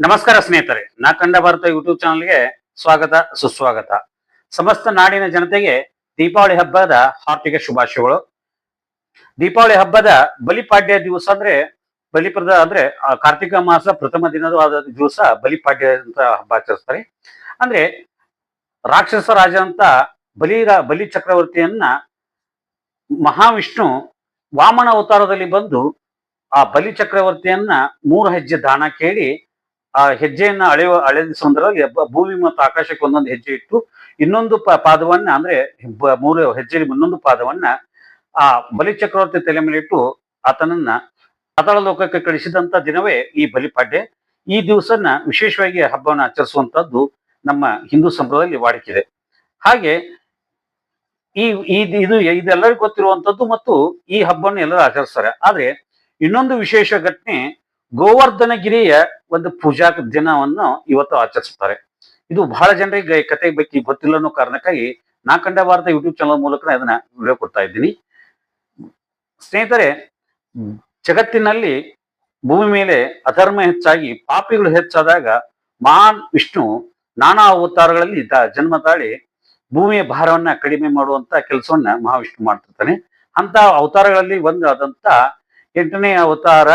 ನಮಸ್ಕಾರ ಸ್ನೇಹಿತರೆ, ನಾ ಕಂಡ ಭಾರತ ಯೂಟ್ಯೂಬ್ ಚಾನಲ್ಗೆ ಸ್ವಾಗತ, ಸುಸ್ವಾಗತ. ಸಮಸ್ತ ನಾಡಿನ ಜನತೆಗೆ ದೀಪಾವಳಿ ಹಬ್ಬದ ಹಾರ್ದಿಕ ಶುಭಾಶಯಗಳು. ದೀಪಾವಳಿ ಹಬ್ಬದ ಬಲಿಪಾಡ್ಯ ದಿವಸ ಅಂದ್ರೆ ಬಲಿಪ್ರದ ಅಂದ್ರೆ ಕಾರ್ತಿಕ ಮಾಸ ಪ್ರಥಮ ದಿನದ ದಿವಸ ಬಲಿಪಾಡ್ಯ ಅಂತ ಹಬ್ಬ ಆಚರಿಸ್ತಾರೆ. ಅಂದ್ರೆ, ರಾಕ್ಷಸ ರಾಜ ಅಂತ ಬಲಿ ಬಲಿ ಚಕ್ರವರ್ತಿಯನ್ನ ಮಹಾವಿಷ್ಣು ವಾಮನ ಅವತಾರದಲ್ಲಿ ಬಂದು ಆ ಬಲಿ ಚಕ್ರವರ್ತಿಯನ್ನ ಮೂರು ಹೆಜ್ಜೆ ದಾನ ಕೇಳಿ ಆ ಹೆಜ್ಜೆಯನ್ನ ಅಳೆಯುವ ಅಳೆದ ಸಂದರ್ಭದಲ್ಲಿ ಭೂಮಿ ಮತ್ತು ಆಕಾಶಕ್ಕೆ ಒಂದೊಂದು ಹೆಜ್ಜೆ ಇಟ್ಟು ಇನ್ನೊಂದು ಪಾದವನ್ನ ಅಂದ್ರೆ ಮೂರು ಹೆಜ್ಜೆ ಇನ್ನೊಂದು ಪಾದವನ್ನ ಆ ಬಲಿ ಚಕ್ರವರ್ತಿ ತಲೆ ಮೇಲೆ ಇಟ್ಟು ಆತನನ್ನ ಪಾತಾಳ ಲೋಕಕ್ಕೆ ಕಳಿಸಿದಂತ ದಿನವೇ ಈ ಬಲಿಪಾಡ್ಯ. ಈ ದಿವಸನ ವಿಶೇಷವಾಗಿ ಹಬ್ಬವನ್ನು ಆಚರಿಸುವಂತದ್ದು ನಮ್ಮ ಹಿಂದೂ ಸಂಪ್ರದಾಯದಲ್ಲಿ ವಾಡಿಕೆ ಹಾಗೆ ಈ- ಇದು, ಇದೆಲ್ಲರಿಗೂ ಗೊತ್ತಿರುವಂತದ್ದು ಮತ್ತು ಈ ಹಬ್ಬವನ್ನು ಎಲ್ಲರೂ ಆಚರಿಸ್ತಾರೆ. ಆದ್ರೆ ಇನ್ನೊಂದು ವಿಶೇಷ ಘಟನೆ ಗೋವರ್ಧನಗಿರಿಯ ಒಂದು ಪೂಜಾ ದಿನವನ್ನು ಇವತ್ತು ಆಚರಿಸುತ್ತಾರೆ ಇದು ಬಹಳ ಜನರಿಗೆ ಕತೆ ಬಗ್ಗೆ ಗೊತ್ತಿಲ್ಲ ಅನ್ನೋ ಕಾರಣಕ್ಕಾಗಿ ನಾ ಕಂಡ ಭಾರತ ಯೂಟ್ಯೂಬ್ ಚಾನಲ್ ಮೂಲಕ ಅದನ್ನ ವಿಡಿಯೋ ಕೊಡ್ತಾ ಇದ್ದೀನಿ. ಸ್ನೇಹಿತರೆ, ಜಗತ್ತಿನಲ್ಲಿ ಭೂಮಿ ಮೇಲೆ ಅಧರ್ಮ ಹೆಚ್ಚಾಗಿ, ಪಾಪಿಗಳು ಹೆಚ್ಚಾದಾಗ ಮಹಾನ್ ವಿಷ್ಣು ನಾನಾ ಅವತಾರಗಳಲ್ಲಿ ಜನ್ಮ ತಾಳಿ ಭೂಮಿಯ ಭಾರವನ್ನ ಕಡಿಮೆ ಮಾಡುವಂತ ಕೆಲಸವನ್ನ ಮಹಾವಿಷ್ಣು ಮಾಡ್ತಿರ್ತಾನೆ. ಅಂತ ಅವತಾರಗಳಲ್ಲಿ ಒಂದು ಆದಂತ ಎಂಟನೇ ಅವತಾರ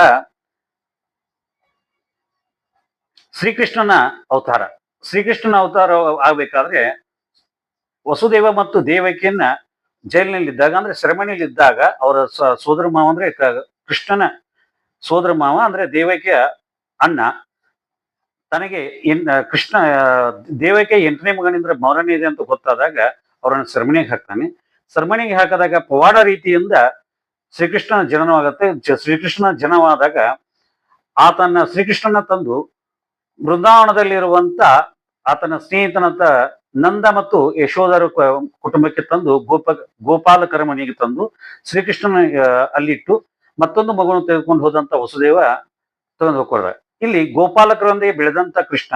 ಶ್ರೀಕೃಷ್ಣನ ಅವತಾರ. ಶ್ರೀಕೃಷ್ಣನ ಅವತಾರ ಆಗ್ಬೇಕಾದ್ರೆ ವಸುದೇವ ಮತ್ತು ದೇವಕಿಯನ್ನ ಜೈಲಿನಲ್ಲಿದ್ದಾಗ ಅಂದ್ರೆ ಸೆರೆಮನೆಯಲ್ಲಿದ್ದಾಗ ಅವರ ಸೋದರ ಮಾವ ಅಂದ್ರೆ ಕೃಷ್ಣನ ಸೋದರ ಮಾವ ಅಂದ್ರೆ ದೇವಕಿಯ ಅಣ್ಣ. ತನಗೆ ಎನ್ ಕೃಷ್ಣ ದೇವಕ್ಕೆ ಎಂಟನೇ ಮಗನಿಂದ ಮೌರನೇ ಇದೆ ಅಂತ ಗೊತ್ತಾದಾಗ ಅವರನ್ನು ಸೆರೆಮನೆಗೆ ಹಾಕ್ತಾನೆ. ಸೆರೆಮನೆಗೆ ಹಾಕಿದಾಗ ಪವಾಡ ರೀತಿಯಿಂದ ಶ್ರೀಕೃಷ್ಣನ ಜನನವಾಗತ್ತೆ. ಶ್ರೀಕೃಷ್ಣನ ಜನವಾದಾಗ ಆತನ ಶ್ರೀಕೃಷ್ಣನ ತಂದು ಬೃಂದಾವನದಲ್ಲಿರುವಂತ ಆತನ ಸ್ನೇಹಿತನಂತ ನಂದ ಮತ್ತು ಯಶೋಧರ ಕುಟುಂಬಕ್ಕೆ ತಂದು ಗೋಪ ಗೋಪಾಲಕರ ಮನೆಗೆ ತಂದು ಶ್ರೀಕೃಷ್ಣನ ಅಲ್ಲಿಟ್ಟು ಮತ್ತೊಂದು ಮಗುವನ್ನು ತೆಗೆದುಕೊಂಡು ಹೋದಂತ ವಸುದೇವ ತಗೊಂಡು ಇಲ್ಲಿ ಗೋಪಾಲಕರೊಂದಿಗೆ ಬೆಳೆದಂತ ಕೃಷ್ಣ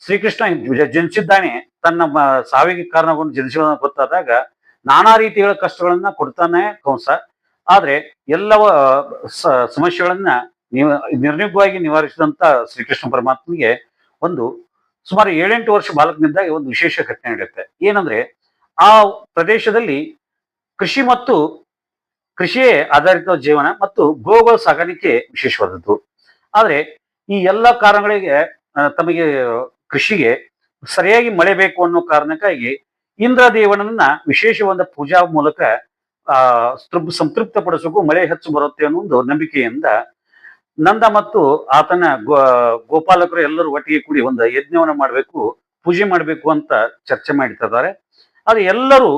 ಶ್ರೀಕೃಷ್ಣ ಜನಿಸಿದ್ದಾನೆ. ತನ್ನ ಸಾವಿಗೆ ಕಾರಣಗೊಂಡು ಜನಿಸಿದ ಗೊತ್ತಾದಾಗ ನಾನಾ ರೀತಿಗಳ ಕಷ್ಟಗಳನ್ನ ಕೊಡ್ತಾನೆ ಕಂಸ ಆದ್ರೆ ಎಲ್ಲವ ಸಮಸ್ಯೆಗಳನ್ನ ನೀವು ನಿರ್ನಿಗ್ವಾಗಿ ನಿವಾರಿಸಿದಂತ ಶ್ರೀಕೃಷ್ಣ ಪರಮಾತ್ಮನಿಗೆ ಒಂದು ಸುಮಾರು ಏಳೆಂಟು ವರ್ಷ ಬಾಲಕನಿಂದ ಒಂದು ವಿಶೇಷ ಘಟನೆ ನಡೆಯುತ್ತೆ. ಏನಂದ್ರೆ ಆ ಪ್ರದೇಶದಲ್ಲಿ ಕೃಷಿ ಮತ್ತು ಕೃಷಿಯೇ ಆಧಾರಿತ ಜೀವನ ಮತ್ತು ಗೋಗಳ ಸಾಗಾಣಿಕೆ ವಿಶೇಷವಾದದ್ದು. ಆದ್ರೆ ಈ ಎಲ್ಲ ಕಾರಣಗಳಿಗೆ ತಮಗೆ ಕೃಷಿಗೆ ಸರಿಯಾಗಿ ಮಳೆ ಬೇಕು ಅನ್ನೋ ಕಾರಣಕ್ಕಾಗಿ ಇಂದ್ರ ದೇವನನ್ನ ವಿಶೇಷವಾದ ಪೂಜಾ ಮೂಲಕ, ಆ ಸಂತೃಪ್ತ ಪಡಿಸೋಕು ಮಳೆ ಹೆಚ್ಚು ಬರುತ್ತೆ ಅನ್ನೋ ಒಂದು ನಂಬಿಕೆಯಿಂದ ನಂದ ಮತ್ತು ಆತನ ಗೋಪಾಲಕರು ಎಲ್ಲರೂ ಒಟ್ಟಿಗೆ ಕೂಡಿ ಒಂದು ಯಜ್ಞವನ್ನ ಮಾಡಬೇಕು, ಪೂಜೆ ಮಾಡಬೇಕು ಅಂತ ಚರ್ಚೆ ಮಾಡ್ತಿದ್ದಾರೆ ಅದು ಎಲ್ಲರೂ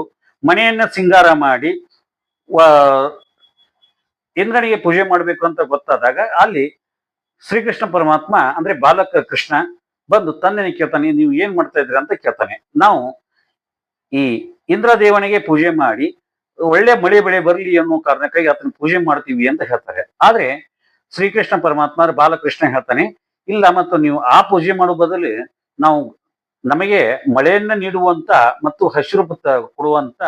ಮನೆಯನ್ನ ಸಿಂಗಾರ ಮಾಡಿ ಇಂದ್ರನಿಗೆ ಪೂಜೆ ಮಾಡಬೇಕು ಅಂತ ಗೊತ್ತಾದಾಗ ಅಲ್ಲಿ ಶ್ರೀಕೃಷ್ಣ ಪರಮಾತ್ಮ, ಅಂದ್ರೆ ಬಾಲಕ ಕೃಷ್ಣ ಬಂದು ತಂದೆನ ಕೇಳ್ತಾನೆ, ನೀವು ಏನ್ ಮಾಡ್ತಾ ಇದ್ರಿ ಅಂತ ಕೇಳ್ತಾನೆ. ನಾವು ಈ ಇಂದ್ರ ದೇವನಿಗೆ ಪೂಜೆ ಮಾಡಿ, ಒಳ್ಳೆ ಮಳೆ ಬೆಳೆ ಬರಲಿ ಅನ್ನೋ ಕಾರಣಕ್ಕಾಗಿ ಆತನ ಪೂಜೆ ಮಾಡ್ತೀವಿ ಅಂತ ಹೇಳ್ತಾರೆ. ಆದ್ರೆ ಶ್ರೀಕೃಷ್ಣ ಪರಮಾತ್ಮ ಬಾಲಕೃಷ್ಣ ಹೇಳ್ತಾನೆ, ಇಲ್ಲ ಮತ್ತು ನೀವು ಆ ಪೂಜೆ ಮಾಡೋ ಬದಲು ನಾವು ನಮಗೆ ಮಳೆಯನ್ನ ನೀಡುವಂತ ಮತ್ತು ಹಸಿರುಪುತ್ತ ಕೊಡುವಂತ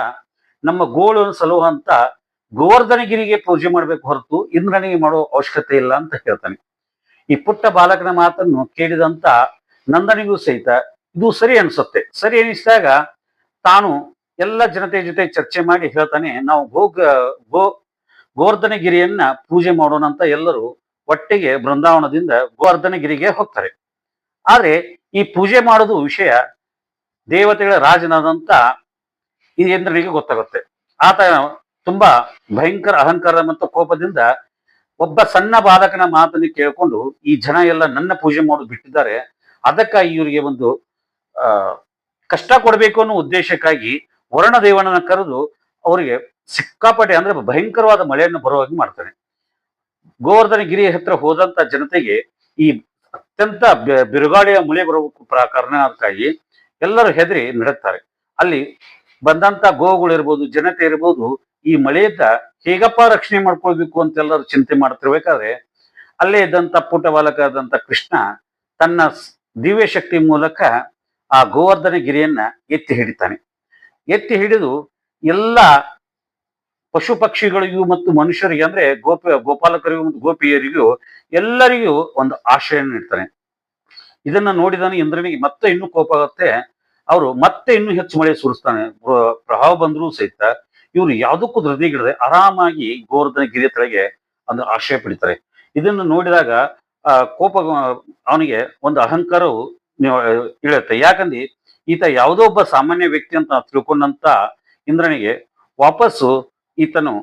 ನಮ್ಮ ಗೋಳನ್ನು ಸಲುವಂತ ಗೋವರ್ಧನಗಿರಿಗೆ ಪೂಜೆ ಮಾಡ್ಬೇಕು ಹೊರತು ಇಂದ್ರನಿಗೆ ಮಾಡೋ ಅವಶ್ಯಕತೆ ಇಲ್ಲ ಅಂತ ಹೇಳ್ತಾನೆ. ಈ ಪುಟ್ಟ ಬಾಲಕನ ಮಾತನ್ನು ಕೇಳಿದಂತ ನಂದನಿಗೂ ಸಹಿತ ಇದು ಸರಿ ಅನ್ಸುತ್ತೆ. ಸರಿ ಅನಿಸಿದಾಗ ತಾನು ಎಲ್ಲ ಜನತೆ ಜೊತೆ ಚರ್ಚೆ ಮಾಡಿ ಹೇಳ್ತಾನೆ, ನಾವು ಗೋ ಗೋ ಗೋವರ್ಧನಗಿರಿಯನ್ನ ಪೂಜೆ ಮಾಡೋಣ ಅಂತ ಎಲ್ಲರೂ ಒಟ್ಟಿಗೆ ಬೃಂದಾವನದಿಂದ ಗೋವರ್ಧನಗಿರಿಗೆ ಹೋಗ್ತಾರೆ. ಆದ್ರೆ ಈ ಪೂಜೆ ಮಾಡೋದು ವಿಷಯ ದೇವತೆಗಳ ರಾಜನಾದಂತ ಇಂದ್ರನಿಗೆ ಗೊತ್ತಾಗುತ್ತೆ. ಆತ ತುಂಬಾ ಭಯಂಕರ ಅಹಂಕಾರ ಮತ್ತು ಕೋಪದಿಂದ ಒಬ್ಬ ಸಣ್ಣ ಬಾಧಕನ ಮಾತನ್ನು ಕೇಳಿಕೊಂಡು ಈ ಜನ ಎಲ್ಲ ನನ್ನ ಪೂಜೆ ಮಾಡೋದು ಬಿಟ್ಟಿದ್ದಾರೆ. ಅದಕ್ಕಾಗಿ ಇವರಿಗೆ ಒಂದು ಕಷ್ಟ ಕೊಡಬೇಕು ಅನ್ನೋ ಉದ್ದೇಶಕ್ಕಾಗಿ ವರುಣ ದೇವನನ್ನ ಕರೆದು ಅವರಿಗೆ ಸಿಕ್ಕಾಪಟ್ಟೆ ಅಂದ್ರೆ ಭಯಂಕರವಾದ ಮಳೆಯನ್ನು ಬರುವಾಗಿ ಮಾಡ್ತಾನೆ ಗೋವರ್ಧನ ಗಿರಿಯ ಹತ್ರ ಹೋದಂತ ಜನತೆಗೆ ಈ ಅತ್ಯಂತ ಬಿರುಗಾಳಿಯ ಮಳೆ ಬರುವ ಕಾರಣ ಅದಕ್ಕಾಗಿ ಎಲ್ಲರೂ ಹೆದರಿ ನಡುತ್ತಾರೆ ಅಲ್ಲಿ ಬಂದಂತ ಗೋವುಗಳು ಇರ್ಬೋದು, ಜನತೆ ಇರ್ಬೋದು, ಈ ಮಳೆಯಿಂದ ಹೇಗಪ್ಪ ರಕ್ಷಣೆ ಮಾಡ್ಕೊಳ್ಬೇಕು ಅಂತ ಎಲ್ಲರೂ ಚಿಂತೆ ಮಾಡ್ತಿರ್ಬೇಕಾದ್ರೆ, ಅಲ್ಲೇ ಇದ್ದಂತ ಪುಟ ಬಾಲಕ ಆದಂತ ಕೃಷ್ಣ ತನ್ನ ದಿವ್ಯ ಶಕ್ತಿ ಮೂಲಕ ಆ ಗೋವರ್ಧನ ಗಿರಿಯನ್ನ ಎತ್ತಿ ಹಿಡಿತಾನೆ. ಎತ್ತಿ ಹಿಡಿದು ಎಲ್ಲ ಪಶು ಪಕ್ಷಿಗಳಿಗೂ ಮತ್ತು ಮನುಷ್ಯರಿಗೆ ಅಂದ್ರೆ ಗೋಪ, ಗೋಪಾಲಕರಿಗೂ ಮತ್ತು ಗೋಪಿಯರಿಗೂ ಎಲ್ಲರಿಗೂ ಒಂದು ಆಶ್ರಯ ನೀಡ್ತಾನೆ. ಇದನ್ನ ನೋಡಿದಾನೆ ಇಂದ್ರನಿಗೆ ಮತ್ತೆ ಇನ್ನೂ ಕೋಪ ಆಗುತ್ತೆ. ಅವರು ಮತ್ತೆ ಇನ್ನೂ ಹೆಚ್ಚು ಮಳೆ ಸುರಿಸ್ತಾನೆ. ಪ್ರಭಾವ ಬಂದರೂ ಸಹಿತ ಇವರು ಯಾವುದಕ್ಕೂ ಧೃತಿಗಿಡದೆ ಆರಾಮಾಗಿ ಗೋವರ್ಧನ ಗಿರಿಯ ತಳಗೆ ಅಂದ್ರೆ ಆಶ್ರಯ ಪಡಿತಾರೆ. ಇದನ್ನು ನೋಡಿದಾಗ, ಆ, ಕೋಪ, ಅವನಿಗೆ ಒಂದು ಅಹಂಕಾರವು ಇಳುತ್ತೆ. ಯಾಕಂದ್ರೆ ಈತ ಯಾವುದೋ ಒಬ್ಬ ಸಾಮಾನ್ಯ ವ್ಯಕ್ತಿ ಅಂತ ತಿಳ್ಕೊಂಡಂತ ಇಂದ್ರನಿಗೆ ವಾಪಸ್ಸು ಈತನು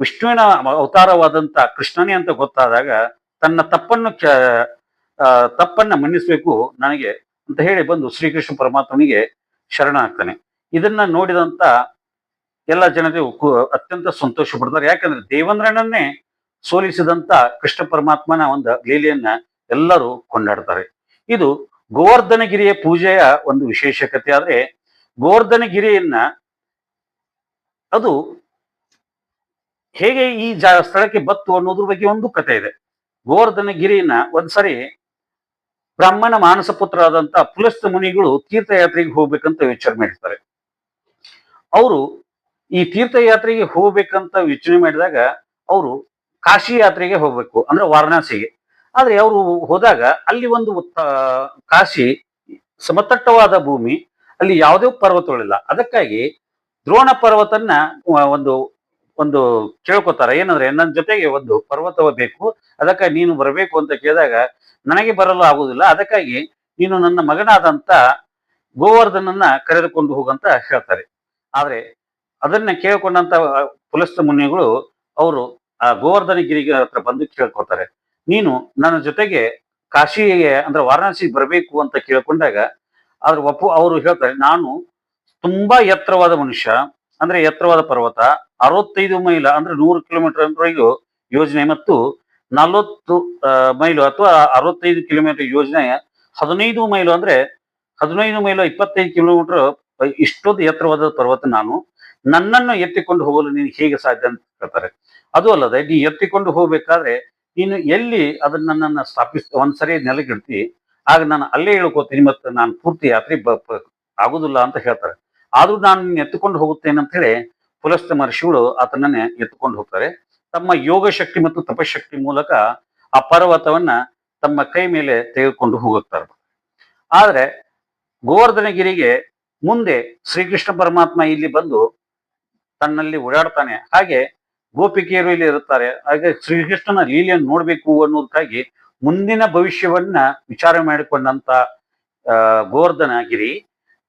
ವಿಷ್ಣುವಿನ ಅವತಾರವಾದಂತ ಕೃಷ್ಣನೇ ಅಂತ ಗೊತ್ತಾದಾಗ ತನ್ನ ತಪ್ಪನ್ನು ತಪ್ಪನ್ನ ಮನ್ನಿಸ್ಬೇಕು ನನಗೆ ಅಂತ ಹೇಳಿ ಬಂದು ಶ್ರೀಕೃಷ್ಣ ಪರಮಾತ್ಮನಿಗೆ ಶರಣ ಆಗ್ತಾನೆ ಇದನ್ನ ನೋಡಿದಂತ ಎಲ್ಲ ಜನರು ಕು- ಅತ್ಯಂತ ಸಂತೋಷ ಪಡ್ತಾರೆ. ಯಾಕಂದ್ರೆ ದೇವೇಂದ್ರನನ್ನೇ ಸೋಲಿಸಿದಂತ ಕೃಷ್ಣ ಪರಮಾತ್ಮನ ಒಂದು ಲೀಲೆಯನ್ನ ಎಲ್ಲರೂ ಕೊಂಡಾಡ್ತಾರೆ. ಇದು ಗೋವರ್ಧನಗಿರಿಯ ಪೂಜೆಯ ಒಂದು ವಿಶೇಷಕತೆ ಆದ್ರೆ ಗೋವರ್ಧನಗಿರಿಯನ್ನ ಅದು ಹೇಗೆ ಈ ಜಾ ಸ್ಥಳಕ್ಕೆ ಬತ್ತು ಅನ್ನೋದ್ರ ಬಗ್ಗೆ ಒಂದು ಕಥೆ ಇದೆ. ಗೋವರ್ಧನಗಿರಿಯನ್ನ ಒಂದ್ಸರಿ ಬ್ರಾಹ್ಮಣ ಮಾನಸ ಆದಂತ ಪುಲಸ್ತ ಮುನಿಗಳು ತೀರ್ಥಯಾತ್ರೆಗೆ ಹೋಗ್ಬೇಕಂತ ವಿಚಾರ ಮಾಡಿರ್ತಾರೆ. ಅವರು ಈ ತೀರ್ಥಯಾತ್ರೆಗೆ ಹೋಗ್ಬೇಕಂತ ಯೋಚನೆ ಮಾಡಿದಾಗ ಅವರು ಕಾಶಿ ಯಾತ್ರೆಗೆ ಹೋಗ್ಬೇಕು, ಅಂದ್ರೆ ವಾರಣಾಸಿಗೆ. ಆದ್ರೆ ಅವರು ಹೋದಾಗ ಅಲ್ಲಿ ಒಂದು ಕಾಶಿ ಸಮತಟ್ಟವಾದ ಭೂಮಿ, ಅಲ್ಲಿ ಯಾವುದೇ ಪರ್ವತಗಳಿಲ್ಲ. ಅದಕ್ಕಾಗಿ ದ್ರೋಣ ಪರ್ವತನ್ನ ಒಂದು ಒಂದು ಕೇಳ್ಕೊತಾರೆ. ಏನಂದ್ರೆ, ನನ್ನ ಜೊತೆಗೆ ಒಂದು ಪರ್ವತವ ಬೇಕು. ಅದಕ್ಕೆ ನೀನು ಬರಬೇಕು ಅಂತ ಕೇಳಿದಾಗ, ನನಗೆ ಬರಲು ಆಗುದಿಲ್ಲ ಅದಕ್ಕಾಗಿ ನೀನು ನನ್ನ ಮಗನಾದಂತ ಗೋವರ್ಧನನ್ನ ಕರೆದುಕೊಂಡು ಹೋಗಂತ ಹೇಳ್ತಾರೆ. ಆದ್ರೆ, ಅದನ್ನ ಕೇಳ್ಕೊಂಡಂತ ಪುಲಸ್ತ ಮುನಿಗಳು, ಅವರು ಆ ಗೋವರ್ಧನ ಗಿರಿಗೆ ಹತ್ರ ಬಂದು ಕೇಳ್ಕೊತಾರೆ ನೀನು ನನ್ನ ಜೊತೆಗೆ ಕಾಶಿಗೆ, ಅಂದ್ರೆ ವಾರಣಾಸಿಗೆ ಬರಬೇಕು ಅಂತ ಕೇಳ್ಕೊಂಡಾಗ, ಆದ್ರೆ ಒಪ್ಪು ಅವರು ಹೇಳ್ತಾರೆ, ನಾನು ತುಂಬಾ ಎತ್ತರವಾದ ಮನುಷ್ಯ, ಅಂದ್ರೆ ಎತ್ತರವಾದ ಪರ್ವತ, ಅರವತ್ತೈದು ಮೈಲ, ಅಂದ್ರೆ ನೂರು ಕಿಲೋಮೀಟರ್ ಯೋಜನೆ ಮತ್ತು ನಲವತ್ತು ಮೈಲು ಅಥವಾ ಅರವತ್ತೈದು ಕಿಲೋಮೀಟರ್ ಯೋಜನೆ, ಹದಿನೈದು ಮೈಲು ಅಂದ್ರೆ ಹದಿನೈದು ಮೈಲು ಇಪ್ಪತ್ತೈದು ಕಿಲೋಮೀಟರ್ ಇಷ್ಟೊಂದು ಎತ್ತರವಾದ ಪರ್ವತ ನಾನು ನನ್ನನ್ನು ಎತ್ತಿಕೊಂಡು ಹೋಗಲು ನೀನು ಹೇಗೆ ಸಾಧ್ಯ ಅಂತ ಹೇಳ್ತಾರೆ ಅದು ಅಲ್ಲದೆ ನೀ ಎತ್ತಿಕೊಂಡು ಹೋಗ್ಬೇಕಾದ್ರೆ ನೀನು ಎಲ್ಲಿ ಅದನ್ನ ನನ್ನನ್ನು ಸ್ಥಾಪಿಸ್ ಒಂದ್ಸರಿ ನೆಲಗಿಡ್ತಿ ಆಗ ನಾನು ಅಲ್ಲೇ ಇಳ್ಕೋತೀನಿ ಮತ್ತೆ ನಾನು ಪೂರ್ತಿ ಯಾತ್ರೆ ಬ- ಆಗುದಿಲ್ಲ ಅಂತ ಹೇಳ್ತಾರೆ. ಆದ್ರೂ ನಾನು ಎತ್ತುಕೊಂಡು ಹೋಗುತ್ತೇನೆ ಅಂತ ಹೇಳಿ ಪುಲಸ್ತ ಮಹರ್ಷಿಗಳು ಆತನನ್ನೇ ಎತ್ತುಕೊಂಡು ಹೋಗ್ತಾರೆ. ತಮ್ಮ ಯೋಗ ಶಕ್ತಿ ಮತ್ತು ತಪಶಕ್ತಿ ಮೂಲಕ ಆ ಪರ್ವತವನ್ನ ತಮ್ಮ ಕೈ ಮೇಲೆ ತೆಗೆದುಕೊಂಡು ಹೋಗುತ್ತಾರೆ. ಆದ್ರೆ ಗೋವರ್ಧನಗಿರಿಗೆ ಮುಂದೆ ಶ್ರೀಕೃಷ್ಣ ಪರಮಾತ್ಮ ಇಲ್ಲಿ ಬಂದು ತನ್ನಲ್ಲಿ ಓಡಾಡ್ತಾನೆ. ಹಾಗೆ ಗೋಪಿಕೆಯರು ಇಲ್ಲಿ ಇರುತ್ತಾರೆ. ಹಾಗೆ ಶ್ರೀಕೃಷ್ಣನ ಲೀಲೆಯನ್ನು ನೋಡ್ಬೇಕು ಅನ್ನೋದಕ್ಕಾಗಿ ಮುಂದಿನ ಭವಿಷ್ಯವನ್ನ ವಿಚಾರ ಮಾಡಿಕೊಂಡಂತ ಗೋವರ್ಧನಗಿರಿ.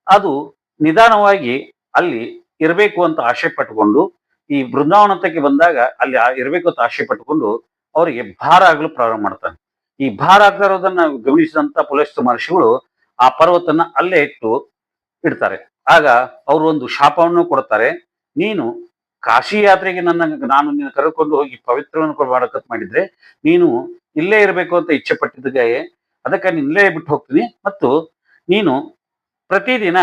ಅದು ನಿಧಾನವಾಗಿ ಅಲ್ಲಿ ಇರಬೇಕು ಅಂತ ಆಶೆ ಪಟ್ಟುಕೊಂಡು, ಈ ಬೃಂದಾವನತಕ್ಕೆ ಬಂದಾಗ ಅಲ್ಲಿ ಇರಬೇಕು ಅಂತ ಆಶೆ ಪಟ್ಟುಕೊಂಡು ಅವರಿಗೆ ಭಾರ ಆಗಲು ಪ್ರಾರಂಭ ಮಾಡ್ತಾನೆ ಈ ಭಾರ ಆಗ್ತಾ ಇರೋದನ್ನ ಗಮನಿಸಿದಂತ ಪುಲಸ್ತ ಮಹರ್ಷಿಗಳು ಆ ಪರ್ವತನ ಅಲ್ಲೇ ಇಟ್ಟು ಇಡ್ತಾರೆ. ಆಗ ಅವರು ಒಂದು ಶಾಪವನ್ನು ಕೊಡ್ತಾರೆ ನೀನು ಕಾಶಿ ಯಾತ್ರೆಗೆ ನನ್ನ ನಾನು ನಿನ್ನ ಕರೆದುಕೊಂಡು ಹೋಗಿ ಪವಿತ್ರವನ್ನು ಮಾಡಕತ್ ಮಾಡಿದ್ರೆ ನೀನು ಇಲ್ಲೇ ಇರಬೇಕು ಅಂತ ಇಚ್ಛೆ ಪಟ್ಟಿದ್ದಕ್ಕೆ ಅದಕ್ಕೆ ನೀನು ಇಲ್ಲೇ ಬಿಟ್ಟು ಹೋಗ್ತೀನಿ. ಮತ್ತು ನೀನು ಪ್ರತಿದಿನ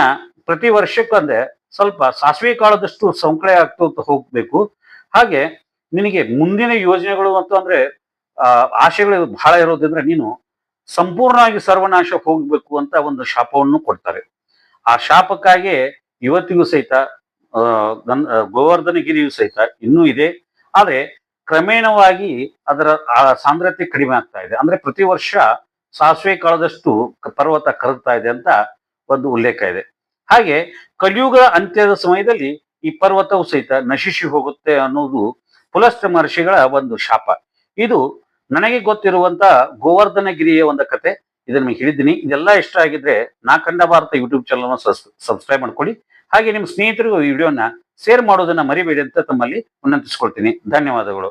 ಪ್ರತಿ ವರ್ಷಕ್ಕಂದ್ರೆ ಸ್ವಲ್ಪ ಸಾಸಿವೆ ಕಾಳದಷ್ಟು ಸಂಕಳೆ ಆಗ್ತಾ ಹೋಗ್ಬೇಕು. ಹಾಗೆ ನಿನಗೆ ಮುಂದಿನ ಯೋಜನೆಗಳು ಅಂತ ಅಂದ್ರೆ, ಆ, ಆಶೆಗಳು ಬಹಳ ಇರೋದ್ರಿಂದ ನೀನು ಸಂಪೂರ್ಣವಾಗಿ ಸರ್ವನಾಶ ಹೋಗ್ಬೇಕು ಅಂತ ಒಂದು ಶಾಪವನ್ನು ಕೊಡ್ತಾರೆ. ಆ ಶಾಪಕ್ಕಾಗಿ ಇವತ್ತಿಗೂ ಸಹಿತ ಗನ್- ಗೋವರ್ಧನಗಿರಿಯೂ ಸಹಿತ ಇನ್ನೂ ಇದೆ. ಆದ್ರೆ ಕ್ರಮೇಣವಾಗಿ ಅದರ, ಆ, ಸಾಂದ್ರತೆ ಕಡಿಮೆ ಆಗ್ತಾ ಇದೆ. ಅಂದ್ರೆ ಪ್ರತಿ ವರ್ಷ ಸಾಸಿವೆ ಕಾಳದಷ್ಟು ಪರ್ವತ ಕರಗ್ತಾ ಇದೆ ಅಂತ ಒಂದು ಉಲ್ಲೇಖ ಇದೆ. ಹಾಗೆ ಕಲಿಯುಗ ಅಂತ್ಯದ ಸಮಯದಲ್ಲಿ ಈ ಪರ್ವತವು ಸಹಿತ ನಶಿಸಿ ಹೋಗುತ್ತೆ ಅನ್ನೋದು ಪುಲಸ್ತ ಮಹರ್ಷಿಗಳ ಒಂದು ಶಾಪ. ಇದು ನನಗೆ ಗೊತ್ತಿರುವಂತ ಗೋವರ್ಧನಗಿರಿಯ ಒಂದು ಕತೆ. ಇದನ್ನ ನಿಮಗೆ ಹೇಳಿದ್ದೀನಿ. ಇದೆಲ್ಲ ಇಷ್ಟ ಆಗಿದ್ರೆ ನಾ ಕಂಡ ಭಾರತ ಯೂಟ್ಯೂಬ್ ಚಾನಲ್ ಸಬ್ಸ್ಕ್ರೈಬ್ ಮಾಡ್ಕೊಳ್ಳಿ. ಹಾಗೆ ನಿಮ್ಮ ಸ್ನೇಹಿತರಿಗೂ ಈ ವಿಡಿಯೋನ ಶೇರ್ ಮಾಡೋದನ್ನ ಮರಿಬೇಡಿ ಅಂತ ತಮ್ಮಲ್ಲಿ ವಿನಂತಿಸ್ಕೊಳ್ತೀನಿ. ಧನ್ಯವಾದಗಳು.